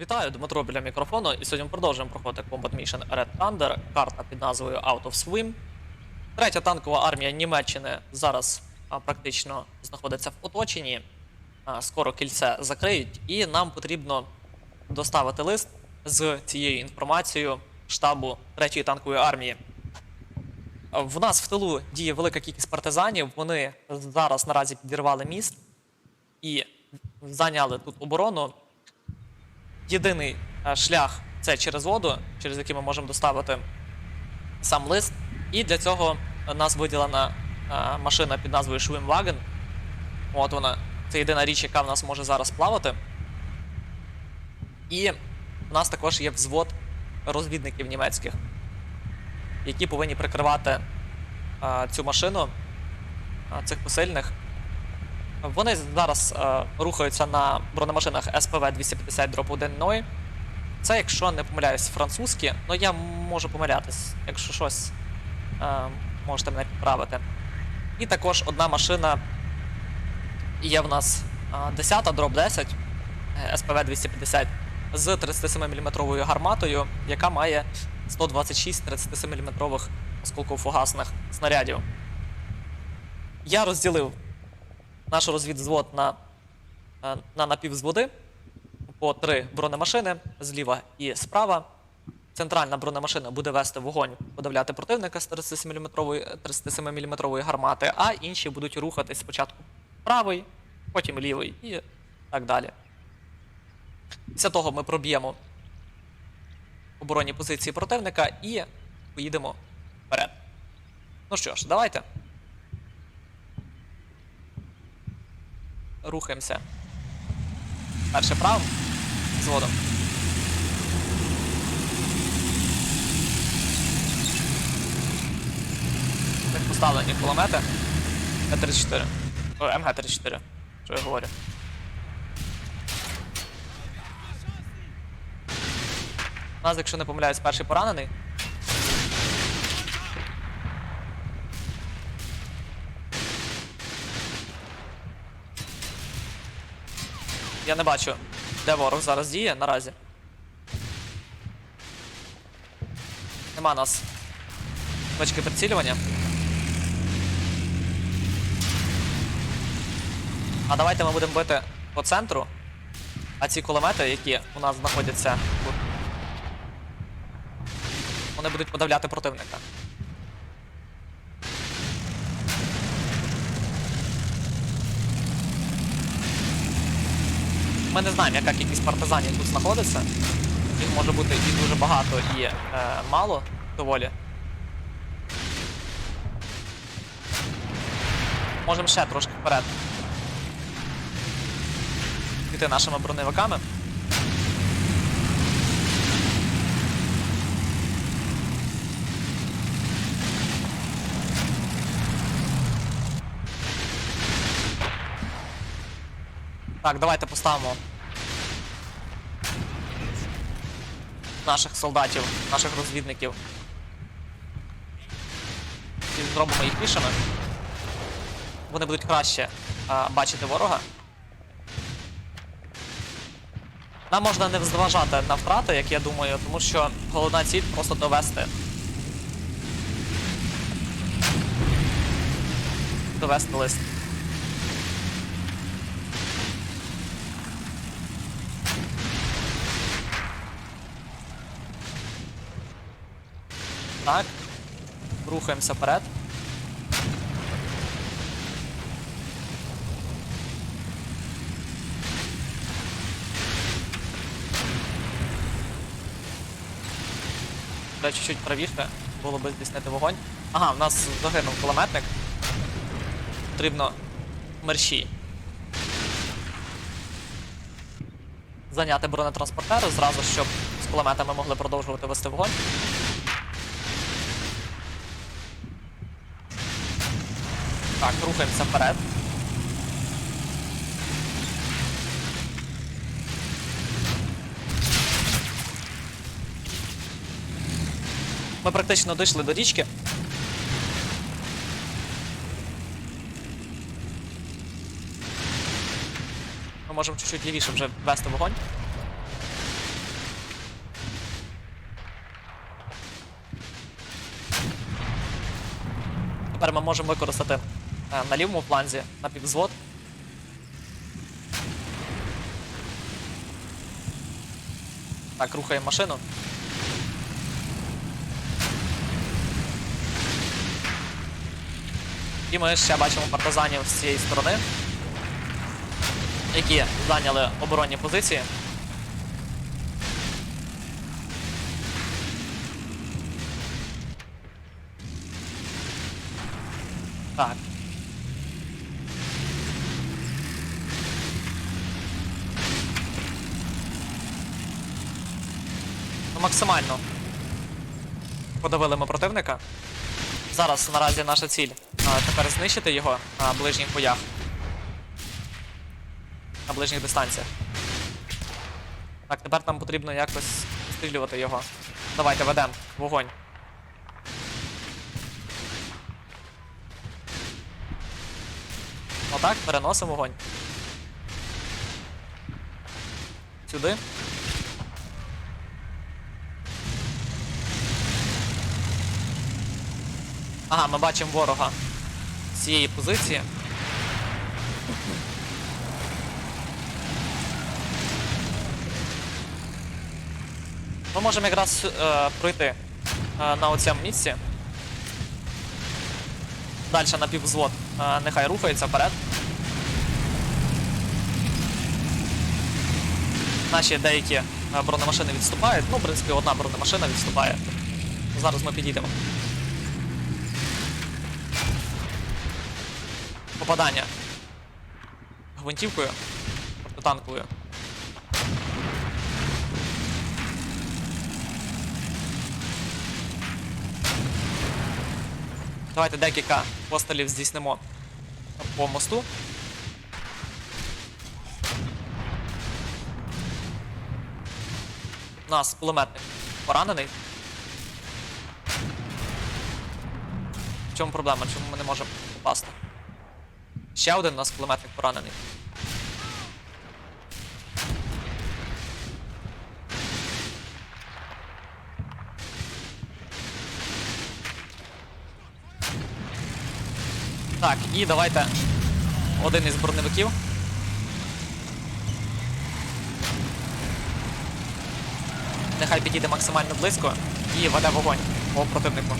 Вітаю, Дмитро біля мікрофону. І сьогодні продовжуємо проходити Combat Mission Red Thunder, карта під назвою Out of Swim. Третя танкова армія Німеччини зараз а, практично знаходиться в оточенні. А, скоро кільце закриють, і нам потрібно доставити лист з цією інформацією штабу третьої танкової армії. В нас в тилу діє велика кількість партизанів. Вони зараз наразі підірвали міст і зайняли тут оборону єдиний е, шлях це через воду, через який ми можемо доставити сам лист. І для цього нас виділена е, машина під назвою Schwimmwagen. От вона. Це єдина річ, яка в нас може зараз плавати. І в нас також є взвод розвідників німецьких, які повинні прикривати е, цю машину цих посильних. Вони зараз е, рухаються на бронемашинах СПВ 250 дроп 1 Ной. Це, якщо не помиляюсь, французькі, але я можу помилятись. Якщо щось е, можете мене підправити. І також одна машина є в нас е, 10 дроп 10 е, СПВ 250 з 37 мм гарматою, яка має 126 37 мм осколково-фугасних снарядів. Я розділив наш розвідзвод на, е, на напівзводи по три бронемашини зліва і справа. Центральна бронемашина буде вести вогонь, подавляти противника з 37-мм 37 гармати, а інші будуть рухатись спочатку правий, потім лівий і так далі. Після того ми проб'ємо оборонні позиції противника і поїдемо вперед. Ну що ж, давайте. Рухаємося. Перше правим зводом. Так поставлені кулемети. М34. О, МГ-34. Що я говорю? У нас, якщо не помиляюсь, перший поранений. Я не бачу, де ворог зараз діє наразі. Нема нас точки прицілювання. А давайте ми будемо бити по центру. А ці кулемети, які у нас знаходяться вони будуть подавляти противника. Ми не знаємо, яка кількість партизанів тут знаходиться. Їх може бути і дуже багато, і е, мало доволі. Можемо ще трошки вперед. Піти нашими броневиками. Так, давайте поставимо наших солдатів, наших розвідників. І зробимо їх пішими. Вони будуть краще а, бачити ворога. Нам можна не зважати на втрати, як я думаю, тому що головна ціль просто довести. Довести лист. Так. Рухаємося вперед. Треба чуть-чуть правіше, було би здійснити вогонь. Ага, в нас загинув кулеметник. Потрібно мерщій. Зайняти бронетранспортери зразу, щоб з кулеметами могли продовжувати вести вогонь. Так, рухаємося вперед. Ми практично дійшли до річки. Ми можемо чуть-чуть лівіше вже вести вогонь. Тепер ми можемо використати на лівому фланзі напіввзвод. Так, рухаємо машину. І ми ще бачимо партизанів з цієї сторони, які зайняли оборонні позиції. Так. Максимально подавили ми противника. Зараз наразі наша ціль тепер знищити його на ближніх боях. На ближніх дистанціях. Так, тепер нам потрібно якось пострілювати його. Давайте ведемо вогонь. Отак, переносимо вогонь. Сюди. Ага, ми бачимо ворога з цієї позиції. Ми можемо якраз е, пройти е, на оцьому місці. Далі на піввзвод е, нехай рухається вперед. Наші деякі е, бронемашини відступають. Ну, в принципі, одна бронемашина відступає. Зараз ми підійдемо. Попадання. Гвинтівкою. Протитанковою. Давайте декілька пострілів здійснимо по мосту. У нас кулеметник поранений. В чому проблема? Чому ми не можемо попасти? Ще один у нас кулеметник поранений. Так, і давайте один із броневиків. Нехай підійде максимально близько і веде вогонь по противнику.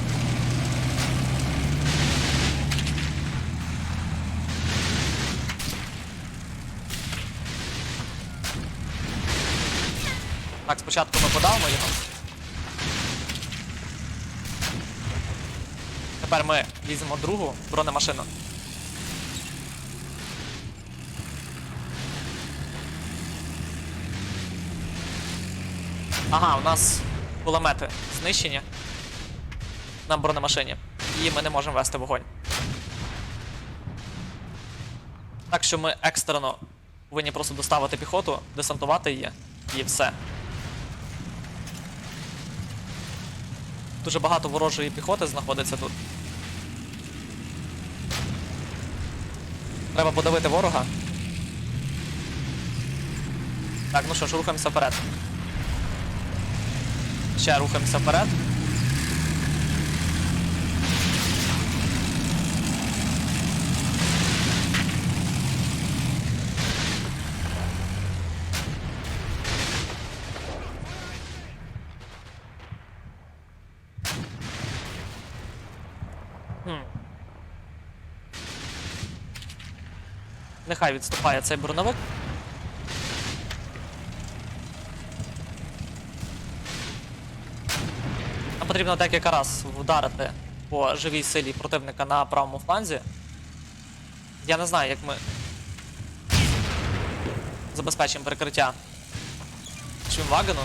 Так, спочатку ми подавимо його. Тепер ми візьмемо другу бронемашину. Ага, у нас кулемети знищені на бронемашині. І ми не можемо вести вогонь. Так що ми екстрено повинні просто доставити піхоту, десантувати її і все. Дуже багато ворожої піхоти знаходиться тут. Треба подавити ворога. Так, ну що ж, рухаємося вперед. Ще рухаємося вперед. Нехай відступає цей броневик. Нам потрібно декілька раз вдарити по живій силі противника на правому фланзі. Я не знаю, як ми забезпечимо прикриття Швімвагену.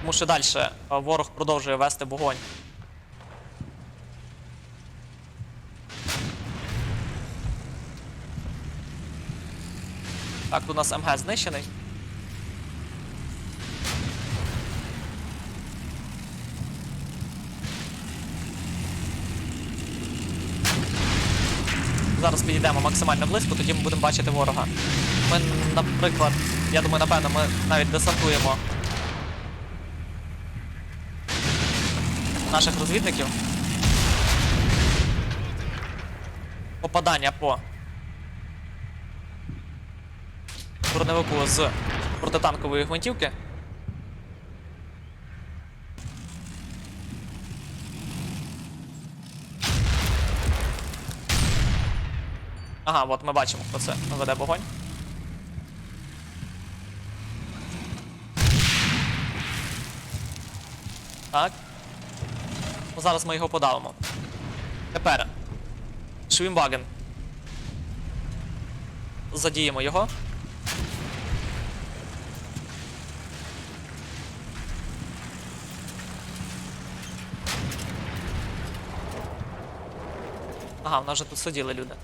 Тому що далі ворог продовжує вести вогонь. Так, тут у нас МГ знищений. Зараз підійдемо максимально близько, тоді ми будемо бачити ворога. Ми, наприклад, я думаю, напевно, ми навіть десантуємо наших розвідників. Попадання по броневику з протитанкової гвинтівки. Ага, от ми бачимо, хто це веде вогонь. Так. Ну, зараз ми його подавимо. Тепер. Швімваген. Задіємо його. Ага, в нас же тут сиділи люди.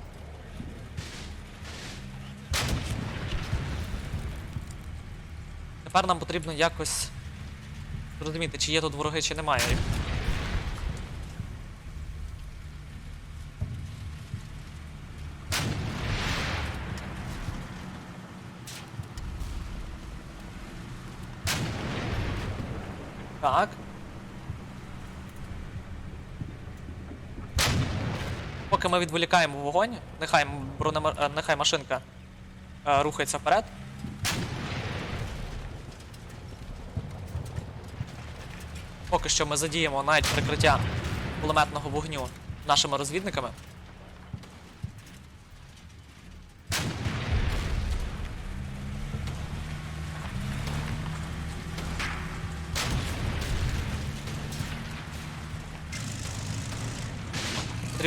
Тепер нам потрібно якось зрозуміти, чи є тут вороги, чи немає їх. Так. Поки ми відволікаємо вогонь, нехай, м- е, нехай машинка е, рухається вперед. Поки що ми задіємо навіть прикриття кулеметного вогню нашими розвідниками.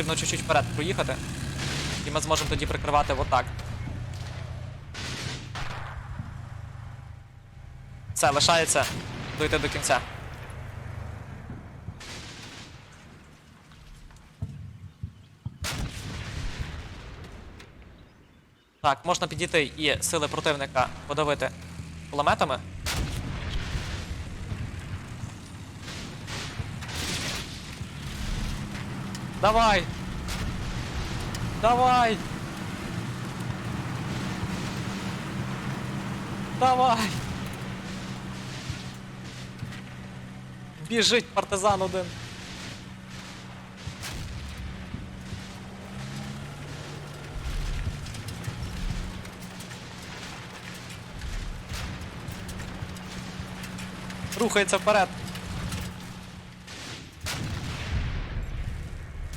Потрібно чуть-чуть вперед проїхати. І ми зможемо тоді прикривати отак. Все, лишається дойти до кінця. Так, можна підійти і сили противника подавити кулеметами. Давай! Давай! Давай! Біжить партизан один. Рухається вперед.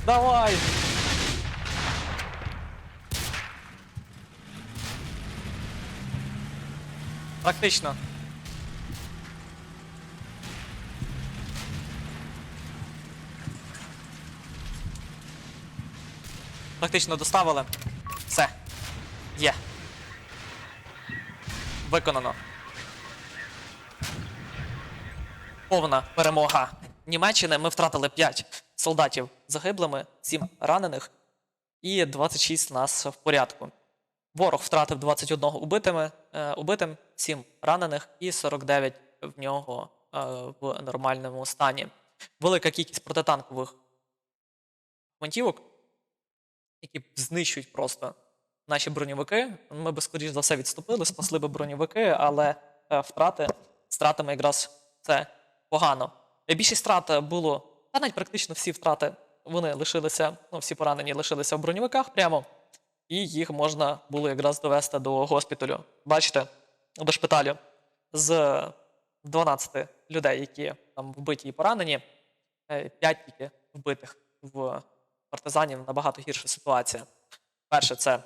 Давай! Практично. Практично доставили. Все. Є. Виконано. Повна перемога Німеччини. Ми втратили 5 солдатів загиблими, 7 ранених і 26 нас в порядку. Ворог втратив 21 убитими, е, убитим, 7 ранених і 49 в нього е, в нормальному стані. Велика кількість протитанкових гвинтівок, які знищують просто наші броньовики. Ми би, скоріш за все, відступили, спасли би броньовики, але е, втрати стратами якраз це погано. Більшість втрат було, та навіть практично всі втрати вони лишилися, ну всі поранені лишилися в броньовиках прямо, і їх можна було якраз довести до госпіталю. Бачите, до шпиталю з 12 людей, які там вбиті і поранені, 5 тільки вбитих в партизанів набагато гірша ситуація. Перше, це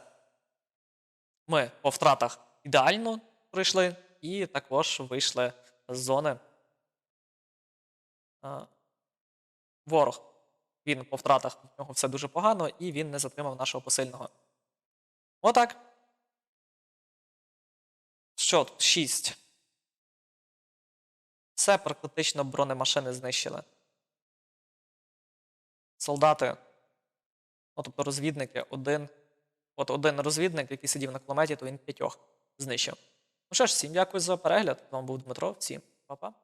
ми по втратах ідеально пройшли, і також вийшли з зони. Ворог. Він по втратах в нього все дуже погано, і він не затримав нашого посильного. Отак. Що тут? 6. Все практично бронемашини знищили. Солдати, ну, тобто розвідники, один. От один розвідник, який сидів на кулеметі, то він п'ятьох знищив. Ну що ж, всім дякую за перегляд. З вами був Дмитро. Всім па-па.